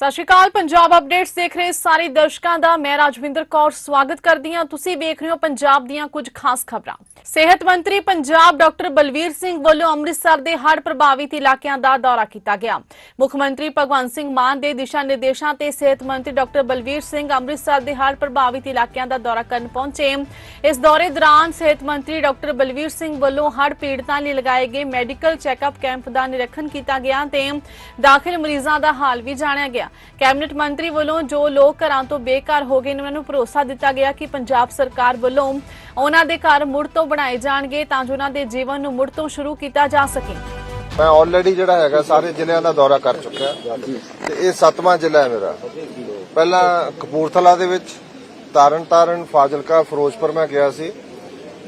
ਸਤਿ ਸ਼੍ਰੀ ਅਕਾਲ, ਪੰਜਾਬ ਅਪਡੇਟਸ ਦੇਖ ਰਹੇ ਸਾਰੇ ਦਰਸ਼ਕਾਂ ਦਾ। ਮੈਂ ਰਾਜਵਿੰਦਰ ਕੌਰ, ਸਵਾਗਤ ਕਰਦੀ ਹਾਂ। ਤੁਸੀਂ ਵੇਖ ਰਹੇ ਹੋ ਪੰਜਾਬ ਦੀਆਂ ਕੁਝ ਖਾਸ ਖਬਰਾਂ। ਸਿਹਤ ਮੰਤਰੀ ਪੰਜਾਬ ਡਾਕਟਰ ਬਲਵੀਰ ਸਿੰਘ ਵੱਲੋਂ ਅੰਮ੍ਰਿਤਸਰ ਦੇ ਹੜ੍ਹ ਪ੍ਰਭਾਵਿਤ ਇਲਾਕਿਆਂ ਦਾ ਦੌਰਾ ਕੀਤਾ ਗਿਆ। ਮੁੱਖ ਮੰਤਰੀ ਭਗਵੰਤ ਸਿੰਘ ਮਾਨ ਦੇ ਦਿਸ਼ਾ ਨਿਰਦੇਸ਼ਾਂ ਤੇ ਸਿਹਤ ਮੰਤਰੀ ਡਾਕਟਰ ਬਲਵੀਰ ਸਿੰਘ ਅੰਮ੍ਰਿਤਸਰ ਦੇ ਹੜ੍ਹ ਪ੍ਰਭਾਵਿਤ ਇਲਾਕਿਆਂ ਦਾ ਦੌਰਾ ਕਰਨ ਪਹੁੰਚੇ। ਇਸ ਦੌਰੇ ਦੌਰਾਨ ਸਿਹਤ ਮੰਤਰੀ ਡਾਕਟਰ ਬਲਵੀਰ ਸਿੰਘ ਵੱਲੋਂ ਹੜ੍ਹ ਪੀੜਤਾਂ ਲਈ ਲਗਾਏ ਗਏ ਮੈਡੀਕਲ ਚੈੱਕਅਪ ਕੈਂਪ ਦਾ ਨਿਰੀਖਣ ਕੀਤਾ ਗਿਆ ਤੇ ਦਾਖਲ ਮਰੀਜ਼ਾਂ ਦਾ ਹਾਲ ਵੀ ਜਾਣਿਆ ਗਿਆ। ਕੈਬਨਿਟ ਮੰਤਰੀ ਵੱਲੋਂ ਜੋ ਲੋਕ ਘਰਾਂ ਤੋਂ ਬੇਘਰ ਹੋ ਗਏ ਨੇ, ਉਹਨਾਂ ਨੂੰ ਭਰੋਸਾ ਦਿੱਤਾ ਗਿਆ ਕਿ ਪੰਜਾਬ ਸਰਕਾਰ ਵੱਲੋਂ ਉਹਨਾਂ ਦੇ ਘਰ ਮੁੜ ਤੋਂ ਬਣਾਏ ਜਾਣਗੇ ਤਾਂ ਜੋ ਉਹਨਾਂ ਦੇ ਜੀਵਨ ਨੂੰ ਮੁੜ ਤੋਂ ਸ਼ੁਰੂ ਕੀਤਾ ਜਾ ਸਕੇ। ਮੈਂ ਆਲਰੇਡੀ ਜਿਹੜਾ ਹੈਗਾ, ਸਾਰੇ ਜ਼ਿਲ੍ਹਿਆਂ ਦਾ ਦੌਰਾ ਕਰ ਚੁੱਕਿਆ। ਤੇ ਇਹ ਸੱਤਵਾਂ ਜ਼ਿਲ੍ਹਾ ਹੈ ਮੇਰਾ। ਪਹਿਲਾਂ ਕਪੂਰਥਲਾ ਦੇ ਵਿੱਚ ਤਾਰਨ ਫਾਜ਼ਿਲਕਾ ਫਿਰੋਜ਼ਪੁਰ ਮੈਂ ਗਿਆ ਸੀ।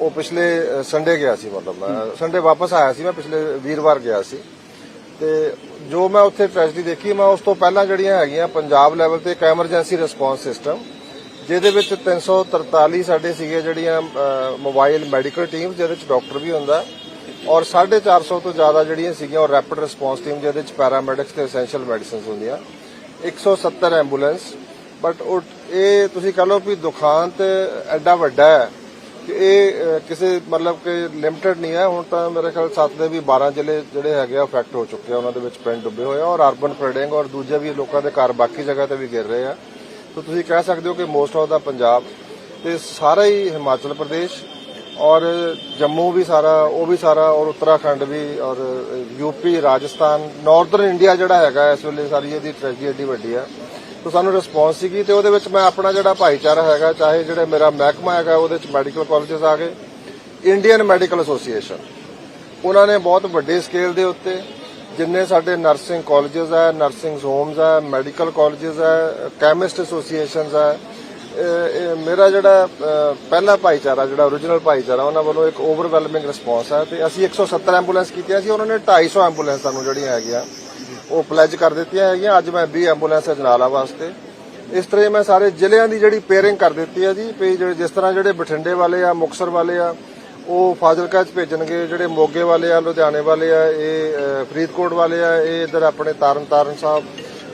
ਉਹ ਪਿਛਲੇ ਸੰਡੇ ਗਿਆ ਸੀ ਮਤਲਬ ਮੈਂ। ਸੰਡੇ ਵਾਪਸ ਆਇਆ ਸੀ ਮੈਂ, ਪਿਛਲੇ ਵੀਰਵਾਰ ਗਿਆ ਸੀ। ਤੇ ਜੋ ਮੈਂ ਉੱਥੇ ਟ੍ਰੈਜਡੀ ਦੇਖੀ, ਮੈਂ ਉਸ ਤੋਂ ਪਹਿਲਾਂ ਜਿਹੜੀਆਂ ਹੈਗੀਆਂ ਪੰਜਾਬ ਲੈਵਲ ਤੇ ਇੱਕ ਐਮਰਜੈਂਸੀ ਰਿਸਪੌਂਸ ਸਿਸਟਮ ਜਿਹਦੇ ਵਿੱਚ 343 ਸਾਡੇ ਸੀਗੇ ਜਿਹੜੀਆਂ ਮੋਬਾਈਲ ਮੈਡੀਕਲ ਟੀਮ ਜਿਹਦੇ ਵਿੱਚ ਡਾਕਟਰ ਵੀ ਹੁੰਦਾ, ਔਰ 450 ਤੋਂ ਜ਼ਿਆਦਾ ਜਿਹੜੀਆਂ ਸੀਗੀਆਂ ਉਹ ਰੈਪਿਡ ਰਿਸਪੌਂਸ ਟੀਮ ਜਿਹਦੇ ਵਿੱਚ ਪੈਰਾਮੈਡਿਕਸ ਤੇ ਐਸੈਂਸ਼ੀਅਲ ਮੈਡੀਸਿਨਸ ਹੁੰਦੀਆਂ। 170 ਐਂਬੂਲੈਂਸ ਬਟ ਇਹ ਤੁਸੀਂ ਕਹ ਲਓ ਵੀ ਦੁਖਾਂਤ ਐਡਾ ਵੱਡਾ ਹੈ ਕਿ ਇਹ ਕਿਸੇ ਮਤਲਬ ਕਿ ਲਿਮਟਿਡ ਨਹੀਂ ਹੈ। ਹੁਣ ਤਾਂ ਮੇਰੇ ਖਿਆਲ ਸੱਤ ਦੇ ਵੀ 12 ਜ਼ਿਲ੍ਹੇ ਜਿਹੜੇ ਹੈਗੇ ਆ ਅਫੈਕਟ ਹੋ ਚੁੱਕੇ ਆ। ਉਹਨਾਂ ਦੇ ਵਿੱਚ ਪਿੰਡ ਡੁੱਬੇ ਹੋਏ ਆ ਔਰ ਅਰਬਨ ਫਲਡਿੰਗ ਔਰ ਦੂਜੇ ਵੀ ਲੋਕਾਂ ਦੇ ਘਰ ਬਾਕੀ ਜਗ੍ਹਾ ਤੇ ਵੀ ਗਿਰ ਰਹੇ ਆ। ਤਾਂ ਤੁਸੀਂ ਕਹਿ ਸਕਦੇ ਹੋ ਕਿ ਮੋਸਟ ਆਫ ਦਾ ਪੰਜਾਬ ਤੇ ਸਾਰਾ ਹੀ ਹਿਮਾਚਲ ਪ੍ਰਦੇਸ਼ ਔਰ ਜੰਮੂ ਵੀ ਸਾਰਾ, ਉਹ ਵੀ ਸਾਰਾ ਔਰ ਉੱਤਰਾਖੰਡ ਵੀ ਔਰ ਯੂਪੀ ਰਾਜਸਥਾਨ ਨਾਰਥਰਨ ਇੰਡੀਆ ਜਿਹੜਾ ਹੈਗਾ ਇਸ ਵੇਲੇ ਸਾਰੀ ਇਹਦੀ ਟ੍ਰੈਜਡੀ ਏਡੀ ਵੱਡੀ ਆ। ਤਾਂ ਸਾਨੂੰ ਰਿਸਪੌਂਸ ਸੀਗੀ ਤੇ ਉਹਦੇ ਵਿੱਚ ਮੈਂ ਆਪਣਾ ਜਿਹੜਾ ਭਾਈਚਾਰਾ ਹੈਗਾ, ਚਾਹੇ ਜਿਹੜਾ ਮੇਰਾ ਮਹਿਕਮਾ ਹੈਗਾ, ਉਹਦੇ ਵਿੱਚ ਮੈਡੀਕਲ ਕਾਲਜਸ ਆ ਗਏ ਇੰਡੀਅਨ ਮੈਡੀਕਲ ਐਸੋਸੀਏਸ਼ਨ ਉਹਨਾਂ ਨੇ ਬਹੁਤ ਵੱਡੇ ਸਕੇਲ ਦੇ ਉੱਤੇ ਜਿੰਨੇ ਸਾਡੇ ਨਰਸਿੰਗ ਕਾਲਜਸ ਹੈ ਨਰਸਿੰਗ ਹੋਮਸ ਹੈ ਮੈਡੀਕਲ ਕਾਲਜਸ ਹੈ ਕੈਮਿਸਟ ਐਸੋਸੀਏਸ਼ਨਸ ਹੈ ਮੇਰਾ ਜਿਹੜਾ ਪਹਿਲਾ ਭਾਈਚਾਰਾ, ਜਿਹੜਾ origignal ਭਾਈਚਾਰਾ, ਉਹਨਾਂ ਵੱਲੋਂ ਇੱਕ ਓਵਰਵੈਲਮਿੰਗ ਰਿਸਪੌਂਸ ਹੈ ਤੇ ਅਸੀਂ 170 ਐਂਬੂਲੈਂਸ ਕੀਤੀਆਂ ਸੀ, ਉਹਨਾਂ ਨੇ 250 ਐਂਬੂਲੈਂਸ ਸਾਨੂੰ ਜਿਹੜੀਆਂ ਹੈਗੀਆਂ ਉਹ ਪਲੇਜ ਕਰ ਦਿੱਤੀਆਂ ਹੈਗੀਆਂ। ਅੱਜ ਮੈਂ 20 ਐਂਬੂਲੈਂਸ ਅਜਨਾਲਾ ਵਾਸਤੇ। ਇਸ ਤਰ੍ਹਾਂ ਹੀ ਮੈਂ ਸਾਰੇ ਜ਼ਿਲ੍ਹਿਆਂ ਦੀ ਜਿਹੜੀ ਪੇਅਰਿੰਗ ਕਰ ਦਿੱਤੀ ਹੈ ਜੀ। ਵੀ ਜਿਹੜੇ- ਜਿਸ ਤਰ੍ਹਾਂ ਜਿਹੜੇ ਬਠਿੰਡੇ ਵਾਲੇ ਆ ਮੁਕਸਰ ਵਾਲੇ ਆ ਉਹ ਫਾਜ਼ਿਲਕਾ ਚ ਭੇਜਣਗੇ। ਜਿਹੜੇ ਮੋਗੇ ਵਾਲੇ ਆ ਲੁਧਿਆਣੇ ਵਾਲੇ ਆ ਇਹ ਫਰੀਦਕੋਟ ਵਾਲੇ ਆ ਇਹ ਇਧਰ ਆਪਣੇ ਤਾਰਨ ਤਾਰਨ ਸਾਹਿਬ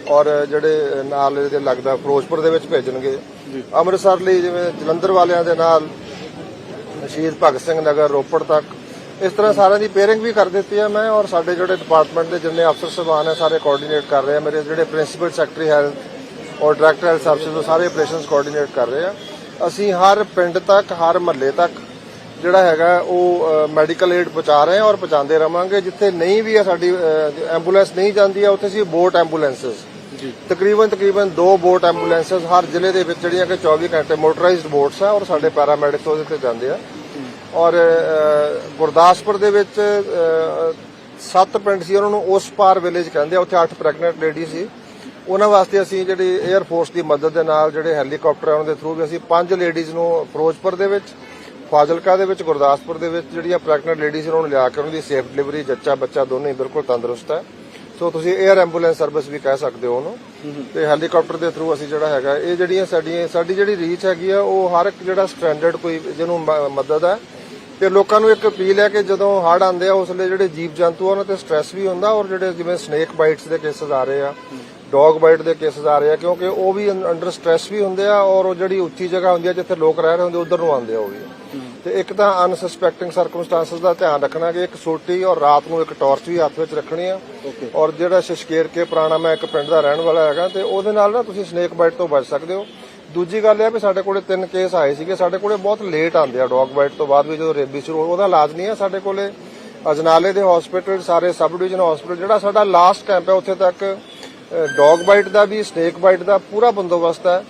ਔਰ ਜਿਹੜੇ ਨਾਲ ਇਹਦੇ ਲੱਗਦਾ ਫਿਰੋਜ਼ਪੁਰ ਦੇ ਵਿੱਚ ਭੇਜਣਗੇ। ਅੰਮ੍ਰਿਤਸਰ ਲਈ ਜਿਵੇਂ ਜਲੰਧਰ ਵਾਲਿਆਂ ਦੇ ਨਾਲ ਸ਼ਹੀਦ ਭਗਤ ਸਿੰਘ ਨਗਰ ਰੋਪੜ ਤੱਕ ਇਸ ਤਰ੍ਹਾਂ ਸਾਰਿਆਂ ਦੀ ਪੇਅਰਿੰਗ ਵੀ ਕਰ ਦਿੱਤੀ ਹੈ ਮੈਂ ਔਰ ਸਾਡੇ ਜਿਹੜੇ ਡਿਪਾਰਟਮੈਂਟ ਦੇ ਜਿੰਨੇ ਅਫਸਰ ਸਭਾਨ ਹੈ ਸਾਰੇ ਕੋਆਰਡੀਨੇਟ ਕਰ ਰਹੇ ਆ। ਮੇਰੇ ਜਿਹੜੇ ਪ੍ਰਿੰਸੀਪਲ ਸੈਕਟਰੀ ਹੈਲਥ ਔਰ ਡਾਇਰੈਕਟਰ ਹੈਲਥ ਸਰਵਿਸਿਜ਼ ਉਹ ਸਾਰੇ ਆਪਰੇਸ਼ਨਸ ਕੋਆਰਡੀਨੇਟ ਕਰ ਰਹੇ ਆ। ਅਸੀਂ ਹਰ ਪਿੰਡ ਤੱਕ ਹਰ ਮਹੱਲੇ ਤੱਕ ਜਿਹੜਾ ਹੈਗਾ ਉਹ ਮੈਡੀਕਲ ਏਡ ਪਹੁੰਚਾ ਰਹੇ ਹਾਂ ਔਰ ਪਹੁੰਚਾਉਂਦੇ ਰਵਾਂਗੇ। ਜਿੱਥੇ ਨਹੀਂ ਵੀ ਹੈ ਸਾਡੀ ਐਂਬੂਲੈਂਸ ਨਹੀਂ ਜਾਂਦੀ ਹੈ ਉੱਥੇ ਅਸੀਂ ਬੋਟ ਐਂਬੂਲੈਂਸਸ ਜੀ। ਤਕਰੀਬਨ ਤਕਰੀਬਨ ਦੋ ਬੋਟ ਐਂਬੂਲੈਂਸਸ ਹਰ ਜ਼ਿਲ੍ਹੇ ਦੇ ਵਿੱਚ ਜਿਹੜੀਆਂ ਕਿ 24 ਘੰਟੇ ਮੋਟਰਾਈਜ਼ਡ ਬੋਟਸ ਆ ਔਰ ਸਾਡੇ ਪੈਰਾਮੈਡਿਕਸ ਉਹਦੇ ਤੇ ਜਾਂਦੇ ਆ। ਔਰ ਗੁਰਦਾਸਪੁਰ ਦੇ ਵਿੱਚ ਸੱਤ ਪਿੰਡ ਸੀ ਉਹਨਾਂ ਨੂੰ ਉਸ ਪਾਰ ਵਿਲੇਜ ਕਹਿੰਦੇ ਆ, ਉੱਥੇ ਅੱਠ ਪ੍ਰੈਗਨੈਂਟ ਲੇਡੀ ਸੀ। ਉਹਨਾਂ ਵਾਸਤੇ ਅਸੀਂ ਜਿਹੜੀ 에ਅਰ ਫੋਰਸ ਦੀ ਮਦਦ ਦੇ ਨਾਲ ਜਿਹੜੇ ਹੈਲੀਕਾਪਟਰ ਆ ਉਹਨਾਂ ਦੇ ਥਰੂ ਵੀ ਅਸੀਂ ਪੰਜ ਲੇਡੀਜ਼ ਨੂੰ ਫਿਰੋਜ਼ਪੁਰ ਦੇ ਵਿੱਚ, ਫਾਜ਼ਿਲਕਾ ਦੇ ਵਿੱਚ, ਗੁਰਦਾਸਪੁਰ ਦੇ ਵਿੱਚ ਜਿਹੜੀਆਂ ਪ੍ਰੈਗਨੈਂਟ ਲੇਡੀਜ਼ ਉਹਨਾਂ ਨੂੰ ਲਿਆ ਕੇ ਉਹਨਾਂ ਦੀ ਸੇਫ ਡਿਲੀਵਰੀ ਜੱਚਾ ਬੱਚਾ ਦੋਨੇ ਹੀ ਬਿਲਕੁਲ ਤੰਦਰੁਸਤ ਹੈ। ਸੋ ਤੁਸੀਂ 에ਅਰ ਐਂਬੂਲੈਂਸ ਸਰਵਿਸ ਵੀ ਕਹਿ ਸਕਦੇ ਹੋ ਉਹਨੂੰ। ਤੇ ਹੈਲੀਕਾਪਟਰ ਦੇ ਥਰੂ ਅਸੀਂ ਜਿਹੜਾ ਹੈਗਾ, ਇਹ ਜਿਹੜੀਆਂ ਸਾਡੀਆਂ, ਸਾਡੀ ਜਿਹੜੀ ਰੀਚ ਹੈਗੀ ਆ, ਉਹ ਹਰ ਇੱਕ ਜਿਹੜਾ ਸਟੈਂਡਰਡ ਕੋਈ ਜਿਹਨੂੰ ਮਦਦ ਹੈ ਤੇ ਲੋਕਾਂ ਨੂੰ ਇੱਕ ਅਪੀਲ ਹੈ ਕਿ ਜਦੋਂ ਹੜ੍ਹ ਆਉਂਦੇ ਆ ਉਸ ਵੇਲੇ ਜਿਹੜੇ ਜੀਵ ਜੰਤੂ ਆ ਉਹਨਾਂ ਤੇ ਸਟ੍ਰੈਸ ਵੀ ਹੁੰਦਾ ਔਰ ਜਿਹੜੇ ਜਿਵੇਂ ਸਨੇਕ ਬਾਈਟਸ ਦੇ ਕੇਸਸ ਆ ਰਹੇ ਆ ਡੌਗ ਬਾਈਟ ਦੇ ਕੇਸਸ ਆ ਰਹੇ ਆ ਕਿਉਂਕਿ ਉਹ ਵੀ ਅੰਡਰ ਸਟ੍ਰੈਸ ਵੀ ਹੁੰਦੇ ਆ ਔਰ ਉਹ ਜਿਹੜੀ ਉੱਚੀ ਜਗ੍ਹਾ ਹੁੰਦੀ ਆ ਜਿੱਥੇ ਲੋਕ ਰਹਿ ਰਹੇ ਹੁੰਦੇ ਉਧਰ ਨੂੰ ਆਉਂਦੇ ਆ ਉਹ ਵੀ। ਤੇ ਇੱਕ ਤਾਂ ਅਨਸਸਪੈਕਟਿੰਗ ਸਰਕਮਸਟੈਂਸਸ ਦਾ ਧਿਆਨ ਰੱਖਣਾ ਕਿ ਇੱਕ ਸੋਟੀ ਔਰ ਰਾਤ ਨੂੰ ਇੱਕ ਟਾਰਚ ਵੀ ਹੱਥ ਵਿੱਚ ਰੱਖਣੀ ਆ। ਔਰ ਜਿਹੜਾ ਸ਼ਸ਼ਕੇਰ ਕੇ ਪੁਰਾਣਾ ਮੈਂ ਇੱਕ ਪਿੰਡ ਦਾ ਰਹਿਣ ਵਾਲਾ ਹੈਗਾ ਤੇ ਉਹਦੇ ਨਾਲ ਨਾ ਤੁਸੀਂ ਸਨੇਕ ਬਾਈਟ ਤੋਂ ਬਚ ਸਕਦੇ ਹੋ। ਦੂਜੀ ਗੱਲ ਇਹ ਆ ਵੀ ਸਾਡੇ ਕੋਲੇ ਤਿੰਨ ਕੇਸ ਆਏ ਸੀਗੇ। ਸਾਡੇ ਕੋਲੇ ਬਹੁਤ ਲੇਟ ਆਉਂਦੇ ਆ ਡੌਗ ਬਾਈਟ ਤੋਂ ਬਾਅਦ ਵੀ ਜਦੋਂ ਰੇਬੀ ਸ਼ੁਰੂ ਹੋ- ਉਹਦਾ ਇਲਾਜ ਨਹੀਂ ਹੈ ਸਾਡੇ ਕੋਲੇ। ਅਜਨਾਲੇ ਦੇ ਹਸਪੀਟਲ ਸਾਰੇ ਸਬ ਡਿਵੀਜ਼ਨ ਹਸਪੀਟਲ ਜਿਹੜਾ ਸਾਡਾ ਲਾਸਟ ਕੈਂਪ ਹੈ ਉੱਥੇ ਤੱਕ ਡੌਗ ਬਾਈਟ ਦਾ ਵੀ ਸਨੇਕ ਬਾਈਟ ਦਾ ਪੂਰਾ ਬੰਦੋਬਸਤ ਹੈ।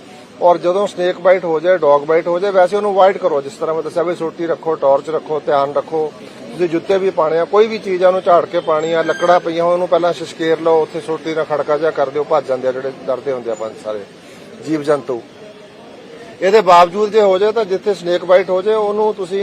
ਔਰ ਜਦੋਂ ਸਨੇਕ ਬਾਈਟ ਹੋ ਜਾਏ ਡੌਗ ਬਾਈਟ ਹੋ ਜਾਏ ਵੈਸੇ ਉਹਨੂੰ ਅਵਾਇਡ ਕਰੋ ਜਿਸ ਤਰ੍ਹਾਂ ਮੈਂ ਦੱਸਿਆ ਵੀ ਸੋਟੀ ਰੱਖੋ ਟਾਰਚ ਰੱਖੋ ਧਿਆਨ ਰੱਖੋ ਤੁਸੀਂ ਜੁੱਤੇ ਵੀ ਪਾਣੇ ਆ ਕੋਈ ਵੀ ਚੀਜ਼ ਆ ਉਹਨੂੰ ਝਾੜ ਕੇ ਪਾਣੀ ਆ ਲੱਕੜਾਂ ਪਈਆਂ ਹੋਣ, ਉਹਨੂੰ ਪਹਿਲਾਂ ਸ਼ਸ਼ਕੇਰ ਲਓ ਉੱਥੇ ਸੋਟੀ ਨਾਲ ਖੜਕਾ ਜਿਹਾ ਕਰ ਦਿਓ ਭੱਜ ਜਾਂਦੇ ਆ ਜਿਹੜੇ ਡਰਦੇ ਹੁੰਦੇ ਆ ਪੰਜ ਸਾਰੇ ਜੀਵ ਜੰਤੂ ਇਹਦੇ ਬਾਵਜੂਦ ਜੇ ਹੋ ਜਾਏ ਤਾਂ ਜਿੱਥੇ ਸਨੇਕ ਬਾਈਟ ਹੋ ਜਾਏ, ਉਹਨੂੰ ਤੁਸੀਂ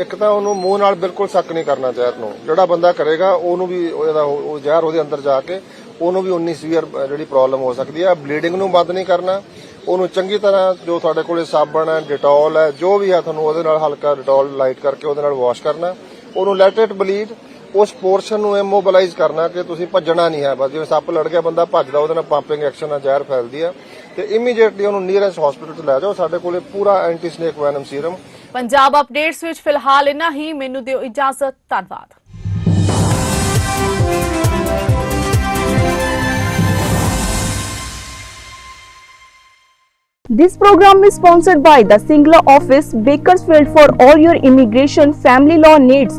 ਇੱਕ ਤਾਂ ਉਹਨੂੰ ਮੂੰਹ ਨਾਲ ਬਿਲਕੁਲ ਸੱਕ ਨਹੀਂ ਕਰਨਾ ਜ਼ਹਿਰ ਨੂੰ। ਜਿਹੜਾ ਬੰਦਾ ਕਰੇਗਾ, ਉਹਨੂੰ ਵੀ ਇਹਦਾ ਉਹ ਜ਼ਹਿਰ ਉਹਦੇ ਅੰਦਰ ਜਾ ਕੇ, ਉਹਨੂੰ ਵੀ ਉਨੀ ਸੀਵੀਅਰ ਜਿਹੜੀ ਪ੍ਰੋਬਲਮ ਹੋ ਸਕਦੀ ਹੈ। ਬਲੀਡਿੰਗ ਨੂੰ ਬੰਦ ਨਹੀਂ ਕਰਨਾ। ਉਹਨੂੰ ਚੰਗੀ ਤਰ੍ਹਾਂ ਜੋ ਤੁਹਾਡੇ ਕੋਲੇ ਸਾਬਣ ਹੈ ਡਿਟੋਲ ਹੈ, ਜੋ ਵੀ ਹੈ, ਤੁਹਾਨੂੰ ਉਹਦੇ ਨਾਲ ਹਲਕਾ ਡਿਟੋਲ ਲਾਈਟ ਕਰਕੇ ਉਹਦੇ ਨਾਲ ਵਾਸ਼ ਕਰਨਾ। ਉਹਨੂੰ ਲੈਟ ਇਟ ਬਲੀਡ ਉਸ ਪੋਰਸ਼ਨ ਨੂੰ ਇਮੋਬਿਲਾਈਜ਼ ਕਰਨਾ ਕਿ ਤੁਸੀਂ ਭੱਜਣਾ ਨਹੀਂ ਹੈ। ਬਸ ਜਿਵੇਂ ਸੱਪ ਲੜ ਗਿਆ ਬੰਦਾ ਭੱਜਦਾ ਉਹਦੇ ਨਾਲ ਪੰਪਿੰਗ ਐਕਸ਼ਨ ਨਾਲ ਜ਼ਹਿਰ ਫੈਲਦੀ ਹੈ ਤੇ ਇਮੀਡੀਏਟਲੀ ਉਹਨੂੰ ਨੀਅਰੈਸਟ ਹਸਪੀਟਲ 'ਚ ਲੈ ਜਾਓ। ਸਾਡੇ ਕੋਲੇ ਪੂਰਾ anti snake venom serum Punjab updates ਵਿੱਚ ਫਿਲਹਾਲ ਇੰਨਾ ਹੀ। ਮੈਨੂੰ ਦਿਓ ਇਜਾਜ਼ਤ। ਧੰਨਵਾਦ। This program is sponsored by the Singla Office, Bakersfield for all your immigration family law needs.